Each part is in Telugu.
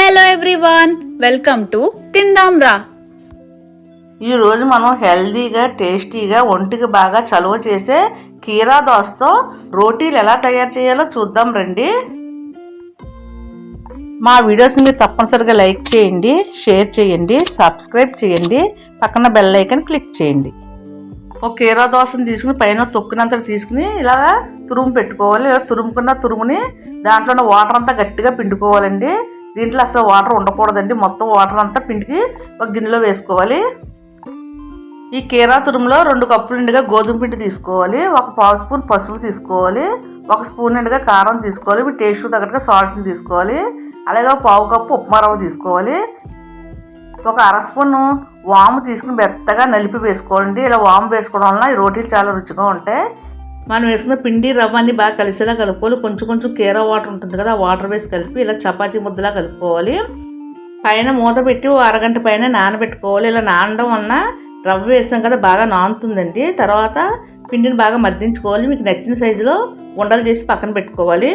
హలో ఎవ్రీవన్ వెల్కమ్ టు తిందాం రా ఈరోజు మనం హెల్దీగా టేస్టీగా ఒంటికి బాగా చలువ చేసే కీరా దోసతో రోటీలు ఎలా తయారు చేయాలో చూద్దాం రండి. మా వీడియోస్ని మీరు తప్పనిసరిగా లైక్ చేయండి షేర్ చేయండి సబ్స్క్రైబ్ చేయండి పక్కన బెల్ ఐకన్ క్లిక్ చేయండి. ఒక కీరా దోసని తీసుకుని పైన తొక్కునంత తీసుకుని ఇలా తురుము పెట్టుకోవాలి. ఇలా తురుముకున్న తురుముని దాంట్లో ఉన్న వాటర్ అంతా గట్టిగా పిండుకోవాలండి. దీంట్లో అసలు వాటర్ ఉండకూడదండి. మొత్తం వాటర్ అంతా పిండికి ఒక గిన్నెలో వేసుకోవాలి. ఈ కీరా తురుములో రెండు కప్పులు నిండుగా గోధుమ పిండి తీసుకోవాలి. ఒక పావు స్పూన్ పసుపు తీసుకోవాలి. ఒక స్పూన్ నిండుగా కారం తీసుకోవాలి. మీ టేస్ట్ తగ్గట్టుగా సాల్ట్ని తీసుకోవాలి. అలాగే ఒక పావు కప్పు ఉప్మా రవ్వ తీసుకోవాలి. ఒక అర స్పూన్ వాము తీసుకుని మెత్తగా నలిపి వేసుకోవాలండి. ఇలా వాము వేసుకోవడం వలన ఈ రోటీలు చాలా రుచిగా ఉంటాయి. మనం వేసుకున్న పిండి రవ్వ అన్ని బాగా కలిసేలా కలుపుకోవాలి. కొంచెం కొంచెం కీరా వాటర్ ఉంటుంది కదా ఆ వాటర్ వేసి కలిపి ఇలా చపాతీ ముద్దలా కలుపుకోవాలి. పైన మూత పెట్టి అరగంట పైన నానబెట్టుకోవాలి. ఇలా నానడం వలన రవ్వ వేసాం కదా బాగా నానుతుందండి. తర్వాత పిండిని బాగా మర్దించుకోవాలి మీకు నచ్చిన సైజులో ఉండలు చేసి పక్కన పెట్టుకోవాలి.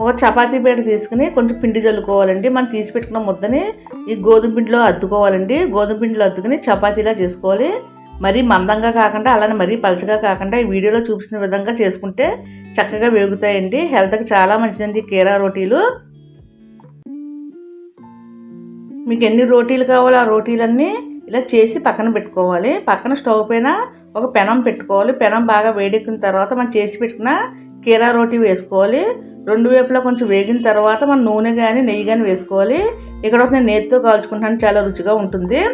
ఒక చపాతీ పీట తీసుకుని కొంచెం పిండి చల్లుకోవాలండి మనం తీసి పెట్టుకున్న ముద్దని ఈ గోధుమ పిండిలో అద్దుకోవాలండి. గోధుమ పిండిలో అద్దుకుని చపాతీలా చేసుకోవాలి. మరీ మందంగా కాకుండా అలానే మరీ పలచగా కాకుండా ఈ వీడియోలో చూపించిన విధంగా చేసుకుంటే చక్కగా వేగుతాయండి. హెల్త్కి చాలా మంచిదండి కీరా రోటీలు. మీకు ఎన్ని రోటీలు కావాలో ఆ రోటీలన్నీ ఇలా చేసి పక్కన పెట్టుకోవాలి. పక్కన స్టవ్ పైన ఒక పెనం పెట్టుకోవాలి. పెనం బాగా వేడెక్కిన తర్వాత మనం చేసి పెట్టుకున్న కీరా రోటీ వేసుకోవాలి. రెండు వైపులా కొంచెం వేగిన తర్వాత మనం నూనె కానీ నెయ్యి కానీ వేసుకోవాలి. ఇక్కడ ఒక నేను నేతితో కాల్చుకుంటాను చాలా రుచిగా ఉంటుంది.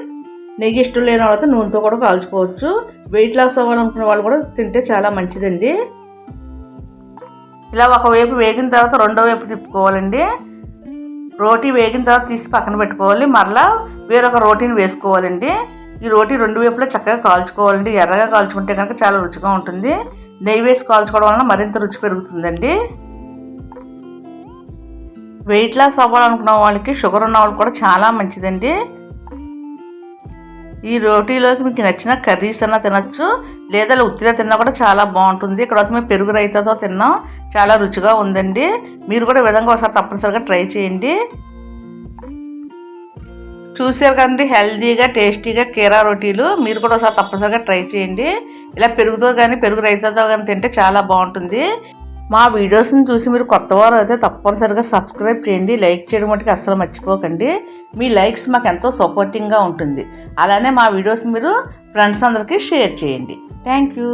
నెయ్యి ఇష్టం లేని వాళ్ళతో నూనెతో కూడా కాల్చుకోవచ్చు. వెయిట్ లాస్ అవ్వాలనుకునే వాళ్ళు కూడా తింటే చాలా మంచిదండి. ఇలా ఒకవైపు వేగిన తర్వాత రెండో వైపు తిప్పుకోవాలండి. రోటీ వేగిన తర్వాత తీసి పక్కన పెట్టుకోవాలి. మరలా వేరొక రోటీని వేసుకోవాలండి. ఈ రోటీ రెండు వైపులా చక్కగా కాల్చుకోవాలండి. ఎర్రగా కాల్చుకుంటే కనుక చాలా రుచిగా ఉంటుంది. నెయ్యి వేసి కాల్చుకోవడం వలన మరింత రుచి పెరుగుతుందండి. వెయిట్ లాస్ అవ్వాలనుకున్న వాళ్ళకి షుగర్ ఉన్న వాళ్ళు కూడా చాలా మంచిదండి. ఈ రోటీలోకి మీకు నచ్చిన కర్రీస్ అన్న తినచ్చు లేదా ఉత్తిగా తిన్నా కూడా చాలా బాగుంటుంది. ఇక్కడ మేము పెరుగు రైతాతో తిన్నాం. చాలా రుచిగా ఉందండి. మీరు కూడా విధంగా ఒకసారి తప్పనిసరిగా ట్రై చేయండి. చూసారు కదండి హెల్దీగా టేస్టీగా కీరా రోటీలు. మీరు కూడా ఒకసారి తప్పనిసరిగా ట్రై చేయండి. ఇలా పెరుగుతో కానీ పెరుగు రైతాతో కానీ తింటే చాలా బాగుంటుంది. మా వీడియోస్ని చూసి మీరు కొత్త వారు అయితే తప్పనిసరిగా సబ్స్క్రైబ్ చేయండి లైక్ చేయడం మటుకు అస్సలు మర్చిపోకండి. మీ లైక్స్ మాకు ఎంతో సపోర్టింగ్గా ఉంటుంది. అలానే మా వీడియోస్ మీరు ఫ్రెండ్స్ అందరికీ షేర్ చేయండి. Thank you